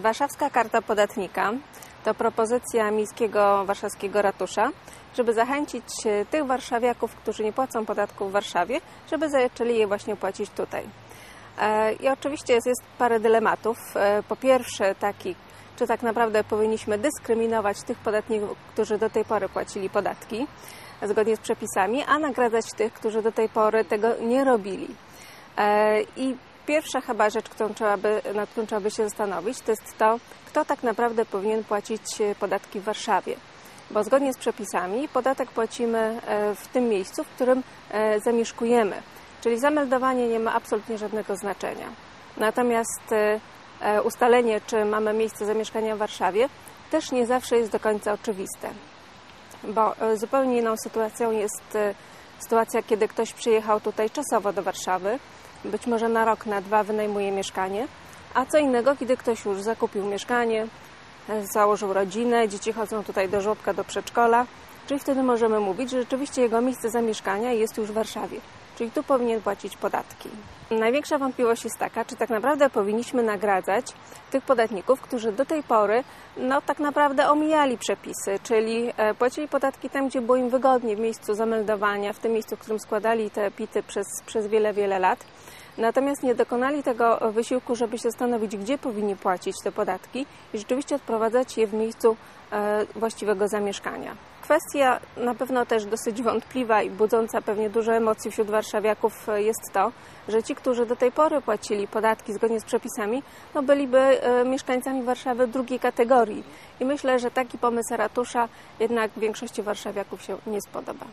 Warszawska Karta Podatnika to propozycja miejskiego warszawskiego ratusza, żeby zachęcić e, tych warszawiaków, którzy nie płacą podatku w Warszawie, żeby zaczęli je właśnie płacić tutaj. E, I oczywiście jest, jest parę dylematów. E, Po pierwsze taki, czy tak naprawdę powinniśmy dyskryminować tych podatników, którzy do tej pory płacili podatki zgodnie z przepisami, a nagradzać tych, którzy do tej pory tego nie robili. I pierwsza chyba rzecz, którą trzeba by, nad którą trzeba by się zastanowić, to jest to, kto tak naprawdę powinien płacić e, podatki w Warszawie. Bo zgodnie z przepisami podatek płacimy e, w tym miejscu, w którym e, zamieszkujemy. Czyli zameldowanie nie ma absolutnie żadnego znaczenia. Natomiast ustalenie, czy mamy miejsce zamieszkania w Warszawie, też nie zawsze jest do końca oczywiste bo zupełnie inną sytuacją jest sytuacja, kiedy ktoś przyjechał tutaj czasowo do Warszawy, być może na rok, na dwa wynajmuje mieszkanie, a co innego, kiedy ktoś już zakupił mieszkanie, założył rodzinę, dzieci chodzą tutaj do żłobka, do przedszkola, czyli wtedy możemy mówić, że rzeczywiście jego miejsce zamieszkania jest już w Warszawie, czyli tu powinien płacić podatki. Największa wątpliwość jest taka, czy tak naprawdę powinniśmy nagradzać tych podatników, którzy do tej pory no, tak naprawdę omijali przepisy, czyli e, płacili podatki tam, gdzie było im wygodnie, w miejscu zameldowania, w tym miejscu, w którym składali te pity przez, przez wiele, wiele lat. Natomiast nie dokonali tego wysiłku, żeby się zastanowić, gdzie powinni płacić te podatki i rzeczywiście odprowadzać je w miejscu e, właściwego zamieszkania. Kwestia na pewno też dosyć wątpliwa i budząca pewnie dużo emocji wśród warszawiaków e, jest to, że ci, którzy do tej pory płacili podatki zgodnie z przepisami, no byliby e, mieszkańcami Warszawy drugiej kategorii. I myślę, że taki pomysł ratusza jednak większości warszawiaków się nie spodoba.